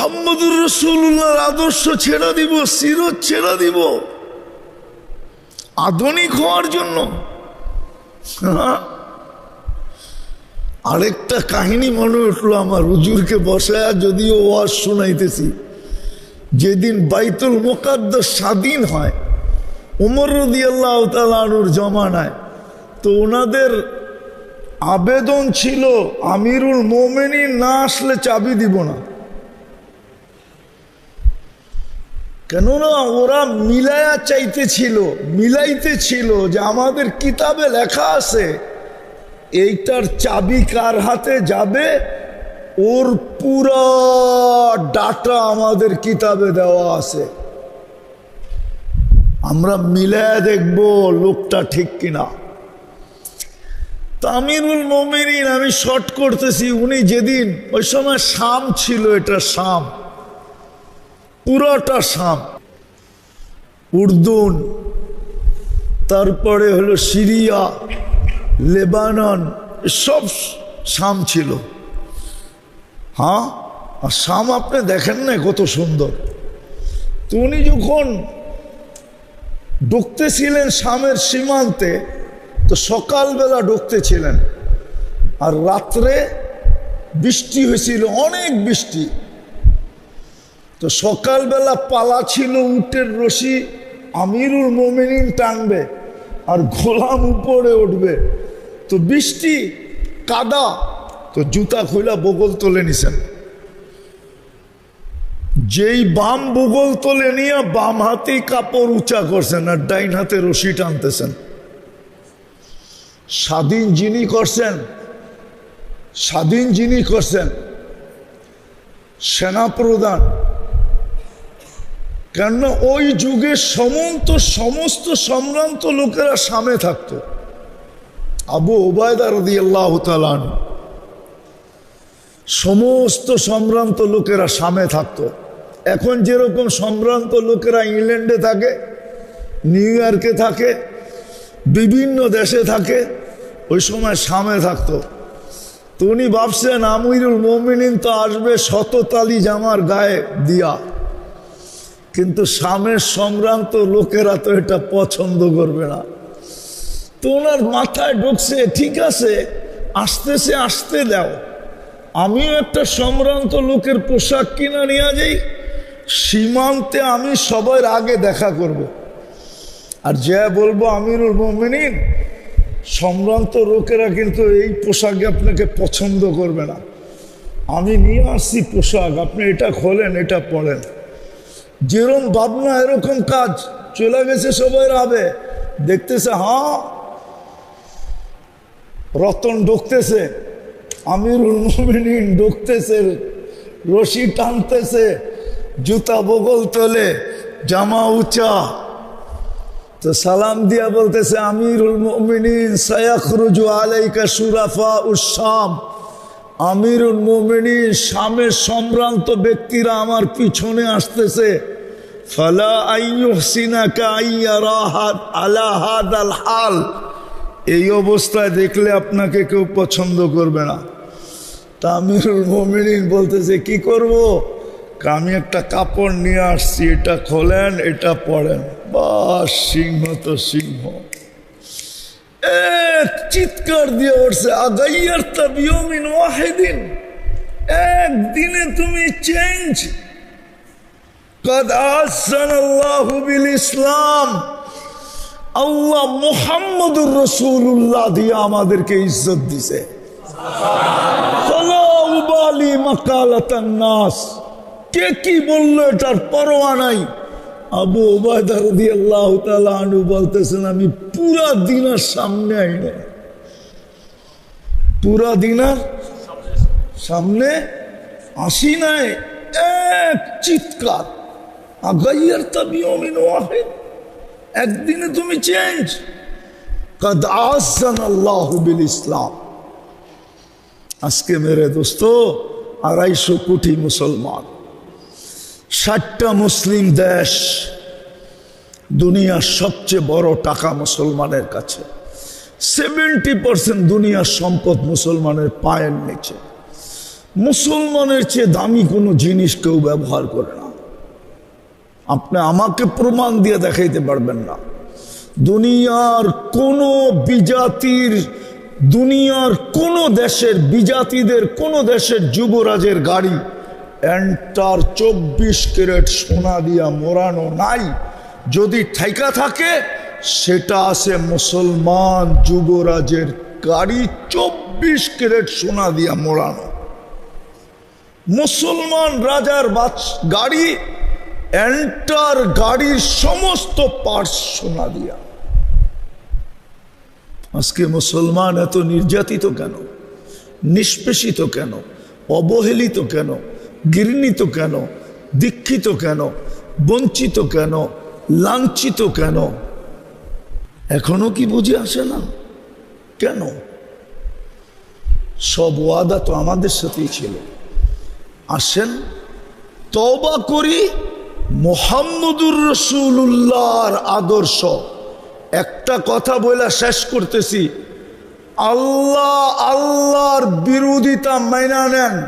মোহাম্মদুর রসুল্লাহর আদর্শ ছেড়ে দিব, সিরত ছেড়ে দিব। আধুনিক হওয়ার জন্য? আরেকটা কাহিনী মনে উঠল আমার হুজুরকে বসায়, যদিও ওয়াজ শোনাইতেছি। যেদিন বাইতুল মোকাদ্দাস স্বাধীন হয়, উমর রদি আল্লাহ তালুর জমানায়, তো ওনাদের আবেদন ছিল, আমিরুল মোমেনি না আসলে চাবি দিব না। কেননা ওরা মিলায়া চাইতেছিল মিলাইতেছিল যে আমাদের কিতাবে লেখা আছে, এইটার চাবি কার হাতে যাবে? ওর পুরা ডাটা আমাদের কিতাবে দেওয়া আছে। আমরা মিলায়া দেখব লোকটা ঠিক কিনা। তামিরুল মোমিনিন, আমি শর্ট করতেছি, উনি যেদিন, ওই সময় শাম ছিল এটা শাম। পুরোটা শাম। উর্দুন, তারপরে হলো সিরিয়া, লেবানন, সব শাম ছিল। হ্যাঁ? আর শাম আপনি দেখেন না কত সুন্দর। তো উনি যখন ঢুকতেছিলেন শামের সীমান্তে, তো সকালবেলা ঢুকতেছিলেন আর রাত্রে বৃষ্টি হয়েছিল, অনেক বৃষ্টি। তো সকালবেলা পালা ছিল উটের রশি, আমিরুল মোমিনিন টানবে আর গোলাম উপরে উঠবে। তো বৃষ্টি, কাদা, তো জুতা খুলা বগল তোলে নিছেন। যেই বাম বগল তোলে নিয়ে বাম হাতেই কাপড় উঁচা করছেন আর ডাইন হাতে রশি টানতেছেন। স্বাধীন যিনি করছেন, স্বাধীন যিনি করছেন, সেনাপ্রধান কেননা ওই যুগে সমন্ত, সমস্ত সম্ভ্রান্ত লোকেরা সামনে থাকতো। আবু ওবায়দা রদি আল্লাহ তালান সমস্ত সম্ভ্রান্ত লোকেরা সামনে থাকতো। এখন যেরকম সম্ভ্রান্ত লোকেরা ইংল্যান্ডে থাকে, নিউ ইয়র্কে থাকে, বিভিন্ন দেশে থাকে, ওই সময় সামনে থাকতো। তো উনি ভাবছেন আমিরুল মোমিনিন তো আসবে শততালি জামার গায়ে দিয়া। কিন্তু স্বামের সম্ভ্রান্ত লোকেরা তো এটা পছন্দ করবে না। তো ওনার মাথায় ঢুকছে, ঠিক আছে, আসতেছে, আসতে দাও। আমিও একটা সম্ভ্রান্ত লোকের পোশাক কিনা নিয়ে যাই, সীমান্তে আমি সবার আগে দেখা করব। আর যে বলব, আমিরুল মোমিনিন, সম্ভ্রান্ত লোকেরা কিন্তু এই পোশাকে আপনাকে পছন্দ করবে না। আমি নিয়ে আসছি পোশাক, আপনি এটা খোলেন, এটা পড়েন যেরকম ভাবনা, এরকম কাজ। চলে গেছে সবাই রাবে। দেখতেছে হ্যাঁ রতন ঢুকতেছে, আমিরুল মুমিনিন ঢুকতেছে, রশি টানতেছে, জুতা বগল তোলে, জামা উঁচা। তো সালাম দিয়া বলতেছে, আমিরুল মুমিনিন, সায়াখরুজু আলাইকা সুরাফা উসাম আমিরুল মুমিনিন শামের সম্ভ্রান্ত ব্যক্তিরা আমার পিছনে আসতেছে। ফালা আইয়ুহসিনাকা আইয়ারাহাত আলাহাদ আল হাল। এই অবস্থায় দেখলে আপনাকে কেউ পছন্দ করবে না। তা আমিরুল মোমিনিন বলতেছে, কি করব? আমি একটা কাপড় নিয়ে আসছি, এটা খোলেন, এটা পড়েন বাস, সিংহ তো সিংহ। এক চিৎকার দিয়ে উঠছে আগাইয়ার তাবিয়মিন ওয়াহিদিন, একদিনে তুমি চেঞ্জ কদ আহসান আল্লাহু ইসলাম আল্লাহ মোহাম্মদুর রসুল্লাহ দিয়ে আমাদেরকে ইজ্জত দিছে। কে কি বলল আবু বলতেছেন, আমি পুরা দিনার সামনে আইনে। পুরা দিনার সামনে আসি নাই এক চিৎকার। আগাইয়ার তাবিয়মিন ওয়াহিদ, একদিনে তুমি চেঞ্জ কদ আহসান আল্লাহ ইসলাম। আজকে মেরে দোস্ত, আড়াইশো কোটি মুসলমান, ষাটটা মুসলিম দেশ, দুনিয়ার সবচেয়ে বড় টাকা মুসলমানের কাছে। সেভেন্টি পার্সেন্ট দুনিয়ার সম্পদ মুসলমানের পায়ের নিচে। মুসলমানের চেয়ে দামি কোনো জিনিস কেউ ব্যবহার করে না। আপনি আমাকে প্রমাণ দিয়ে দেখাইতে পারবেন না। দুনিয়ার কোনো বিজাতির, দুনিয়ার কোনো দেশের বিজাতিদের, কোনো দেশের যুবরাজের গাড়ি এন্টার চব্বিশ ক্যারেট সোনা দিয়া মোড়ানো নাই। যদি ঠাইকা থাকে সেটা আছে মুসলমান যুবরাজের গাড়ি চব্বিশ ক্যারেট সোনা দিয়া মোড়ানো। মুসলমান রাজার গাড়ি, এন্টার গাড়ির সমস্ত পার্টস সোনা দিয়া। আজকে মুসলমান এত নির্যাতিত কেন? নিষ্পেষিত কেন? অবহেলিত কেন? ঘৃণিত কেন? দীক্ষিত কেন? বঞ্চিত কেন? লাঞ্ছিত কেন? এখনও কি বুঝে আসে না? কেন? সব ওয়াদা তো আমাদের সাথেই ছিল। আসেন তবা করি মোহাম্মদুর রসুল্লাহর আদর্শ। একটা কথা বলে শেষ করতেছি। আল্লাহ আল্লাহর বিরোধিতা মাইনা নেন।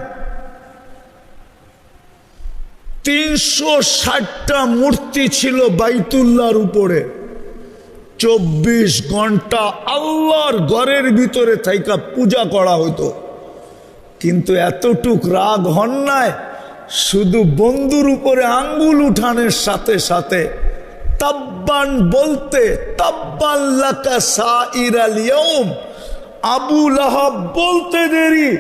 তিনশো ষাটটা মূর্তি ছিল বাইতুল্লাহর উপরে। চব্বিশ ঘণ্টা আল্লাহর ঘরের ভিতরে থাইকা পূজা করা হতো কিন্তু এতটুক রাগ হন নাই, শুধু বন্ধুর উপরে আঙ্গুল উঠানের সাথে সাথে তাব্বান বলতে, তাব্বান লাকা সাইরাল ইয়াউম, আবু লাহাব বলতে দেরি,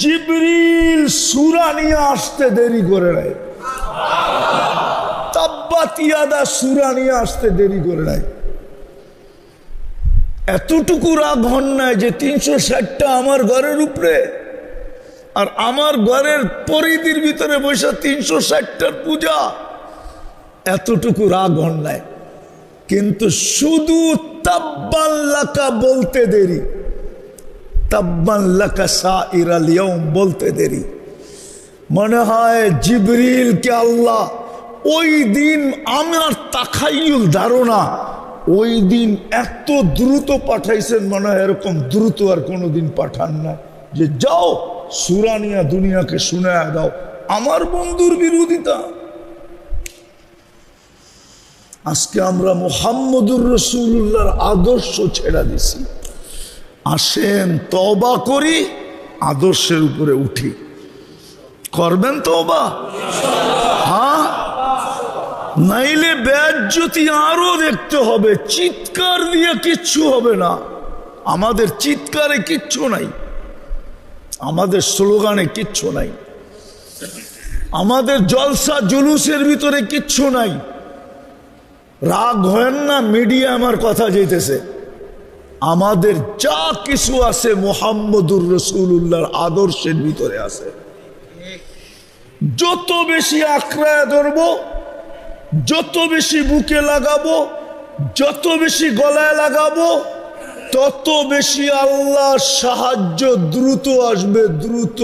জিবরিল সূরা নিয়ে আসতে দেরি করে নেয় তাব্বাত ইয়াদা সূরা নিয়ে আসতে দেরি করে নেয় এতটুকু রাগ হন নাই যে তিনশো ষাটটা আমার ঘরের উপরে। আর আমার ঘরের পরিধির ভিতরে বসে তিনশো ষাটটার পূজা। এতটুকু রাগ হন নাই। কিন্তু শুধু তাব্বাল্লাকা বলতে দেরি। তাব্বাল্লাকা সা ইরালিয়ম বলতে দেরি। মনে হয় জিবরিলকে আল্লাহ ওই দিন আমার তাখাইল ধারণা ওই দিন এত দ্রুত পাঠাইছেন মনে হয় এরকম দ্রুত আর কোনোদিন পাঠান না যে যাও সুরানিয়া দুনিয়াকে শুনে দাও। আমার বন্ধুর বিরোধিতা। আজকে আমরা মোহাম্মদুর রসুল্লাহর আদর্শ ছেড়া দিছি। আসেন তবা করি, আদর্শের উপরে উঠি। করবেন তবা নাইলে ব্যাজ্যতি আরও দেখতে হবে। চিৎকার দিয়ে কিচ্ছু হবে না। আমাদের চিৎকারে কিচ্ছু নাই। আমাদের স্লোগানে কিচ্ছু নাই। আমাদের জলসা জুলুসের ভিতরে কিচ্ছু নাই। রাগ হয় না, মিডিয়া আমার কথা যেতেছে। আমাদের যা কিছু আছে মোহাম্মদুর রসুল্লাহর আদর্শের ভিতরে আছে। যত বেশি আঁকড়ায় ধরবো যত বেশি বুকে লাগাবো, যত বেশি গলায় লাগাবো, তত বেশি আল্লাহ সাহায্য দ্রুত আসবে, দ্রুত।